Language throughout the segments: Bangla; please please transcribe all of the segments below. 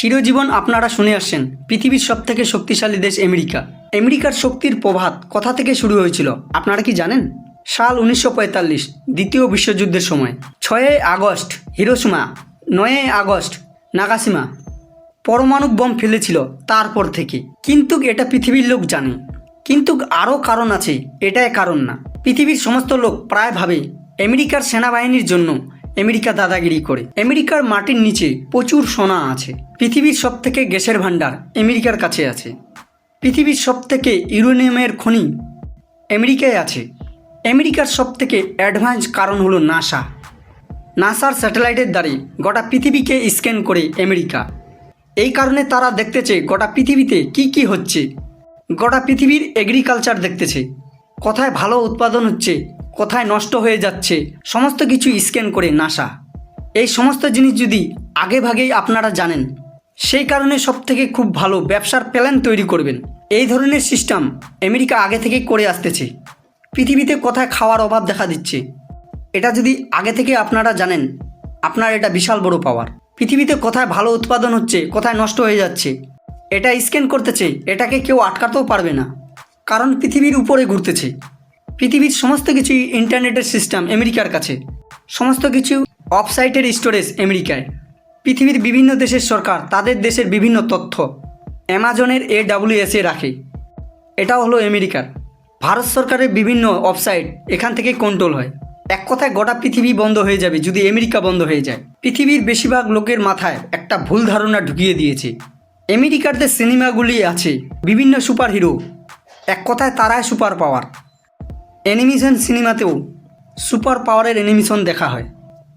চিরজীবন আপনারা শুনে আসছেন পৃথিবীর সব থেকে শক্তিশালী দেশ আমেরিকা। আমেরিকার শক্তির প্রভাত কথা থেকে শুরু হয়েছিল, আপনারা কি জানেন? সাল উনিশশো পঁয়তাল্লিশ, দ্বিতীয় বিশ্বযুদ্ধের সময়। ছয়ই আগস্ট হিরোসীমা নয়ই আগস্ট নাগাসীমা পরমাণু বোম ফেলেছিল তারপর থেকে। কিন্তু এটা পৃথিবীর লোক জানে। কিন্তু আরও কারণ আছে, এটাই কারণ না। পৃথিবীর সমস্ত লোক প্রায় ভাবে আমেরিকার সেনাবাহিনীর জন্য আমেরিকা দাদাগিরি করে। আমেরিকার মাটির নিচে প্রচুর সোনা আছে। পৃথিবীর সব থেকে গ্যাসের ভাণ্ডার আমেরিকার কাছে আছে। পৃথিবীর সব থেকে ইউরেনিয়ামের খনি আমেরিকায় আছে। আমেরিকার সব থেকে অ্যাডভান্স কারণ হলো নাসা। নাসার স্যাটেলাইটের দ্বারে গোটা পৃথিবীকে স্ক্যান করে আমেরিকা। এই কারণে তারা দেখতেছে গোটা পৃথিবীতে কি কি হচ্ছে। গোটা পৃথিবীর এগ্রিকালচার দেখতেছে। কোথায় ভালো উৎপাদন হচ্ছে কোথায় নষ্ট হয়ে যাচ্ছে, সমস্ত কিছু স্ক্যান করে নাসা এই সমস্ত জিনিস যদি আগে ভাগেই আপনারা জানেন, সেই কারণে সব থেকে খুব ভালো ব্যবসার প্ল্যান তৈরি করবেন। এই ধরনের সিস্টেম আমেরিকা আগে থেকেই করে আসতেছে। পৃথিবীতে কোথায় খাওয়ার অভাব দেখা দিচ্ছে, এটা যদি আগে থেকে আপনারা জানেন, আপনার এটা বিশাল বড় পাওয়ার পৃথিবীতে কোথায় ভালো উৎপাদন হচ্ছে, কোথায় নষ্ট হয়ে যাচ্ছে, এটা স্ক্যান করতেছে, এটাকে কেউ আটকাতেও পারবে না। কারণ পৃথিবীর উপরে ঘুরতেছে। পৃথিবীর সমস্ত কিছু ইন্টারনেটের সিস্টেম আমেরিকার কাছে। সমস্ত কিছু অফসাইটের স্টোরেজ আমেরিকায়। পৃথিবীর বিভিন্ন দেশের সরকার তাদের দেশের বিভিন্ন তথ্য অ্যামাজনের এ এ রাখে। এটাও হলো আমেরিকার। ভারত সরকারের বিভিন্ন ওয়েবসাইট এখান থেকে কন্ট্রোল হয়। এক কথায় গোটা পৃথিবী বন্ধ হয়ে যাবে যদি আমেরিকা বন্ধ হয়ে যায়। পৃথিবীর বেশিরভাগ লোকের মাথায় একটা ভুল ধারণা ঢুকিয়ে দিয়েছে। আমেরিকার যে সিনেমাগুলি আছে বিভিন্ন সুপার হিরো এক কথায় তারাই সুপার পাওয়ার। অ্যানিমেশন সিনেমাতেও সুপার পাওয়ারের অ্যানিমেশন দেখা হয়।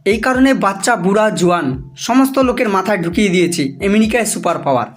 এই কারণে বাচ্চা, বুড়া, জোয়ান, সমস্ত লোকের মাথায় ঢুকিয়ে দিয়েছে আমেরিকায় সুপার পাওয়ার।